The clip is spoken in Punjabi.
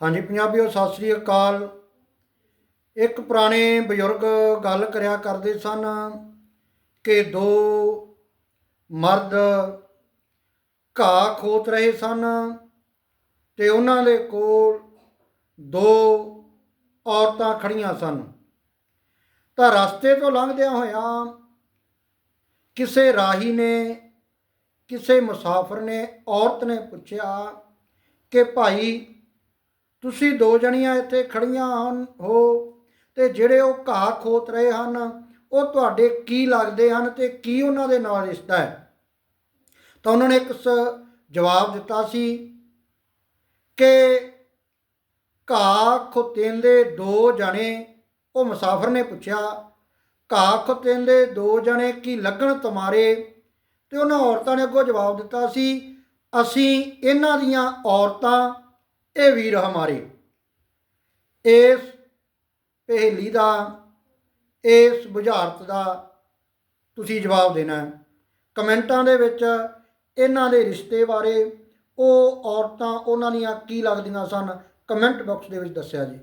ਹਾਂਜੀ, ਪੰਜਾਬੀਓ, ਸਤਿ ਸ੍ਰੀ ਅਕਾਲ। ਇੱਕ ਪੁਰਾਣੇ ਬਜ਼ੁਰਗ ਗੱਲ ਕਰਿਆ ਕਰਦੇ ਸਨ ਕਿ ਦੋ ਮਰਦ ਘਾਹ ਖੋਤ ਰਹੇ ਸਨ ਤੇ ਉਹਨਾਂ ਦੇ ਕੋਲ ਦੋ ਔਰਤਾਂ ਖੜੀਆਂ ਸਨ। ਤਾਂ ਰਸਤੇ ਤੋਂ ਲੰਘਦਿਆਂ ਹੋਇਆਂ ਕਿਸੇ ਰਾਹੀ ਨੇ, ਕਿਸੇ ਮੁਸਾਫਰ ਨੇ ਔਰਤ ਨੇ ਪੁੱਛਿਆ ਕਿ ਭਾਈ ਤੁਸੀਂ ਦੋ ਜਣੀਆਂ ਇੱਥੇ ਖੜੀਆਂ ਹਨ, ਹੋ, ਤੇ ਜਿਹੜੇ ਉਹ ਘਾਹ ਖੋਤ ਰਹੇ ਹਨ, ਉਹ ਤੁਹਾਡੇ ਕੀ ਲੱਗਦੇ ਹਨ ਤੇ ਕੀ ਉਹਨਾਂ ਦੇ ਨਾਲ ਰਿਸ਼ਤਾ ਹੈ? ਤਾਂ ਉਹਨਾਂ ਨੇ ਇੱਕ ਸ- ਜਵਾਬ ਦਿੱਤਾ ਸੀ ਕਿ ਘਾਹ ਖੁੱਤੇਂਦੇ ਦੋ ਜਣੇ, ਉਹ ਮੁਸਾਫਰ ਨੇ ਪੁੱਛਿਆ, ਘਾਹ ਖੁੱਤੇਂਦੇ ਦੋ ਜਣੇ ਕੀ ਲੱਗਣ ਤੁਮਾਰੇ ਤੇ ਉਹਨਾਂ ਔਰਤਾਂ ਨੇ ਅੱਗੋਂ ਜਵਾਬ ਦਿੱਤਾ ਸੀ, ਅਸੀਂ ਇਹਨਾਂ ਦੀਆਂ ਔਰਤਾਂ ਇਹ ਵੀਰ ਹਮਾਰੇ। ਇਸ ਪਹੇਲੀ ਦਾ, ਇਸ ਬੁਝਾਰਤ ਦਾ ਤੁਸੀਂ ਜਵਾਬ ਦੇਣਾ ਹੈ। ਕਮੈਂਟਾਂ ਦੇ ਵਿੱਚ ਇਹਨਾਂ ਦੇ ਰਿਸ਼ਤੇ ਬਾਰੇ ਉਹ ਔਰਤਾਂ ਉਹਨਾਂ ਦੀਆਂ ਕੀ ਲੱਗਦੀਆਂ ਸਨ, ਕਮੈਂਟ ਬਾਕਸ ਦੇ ਵਿੱਚ ਦੱਸਿਆ ਜੀ।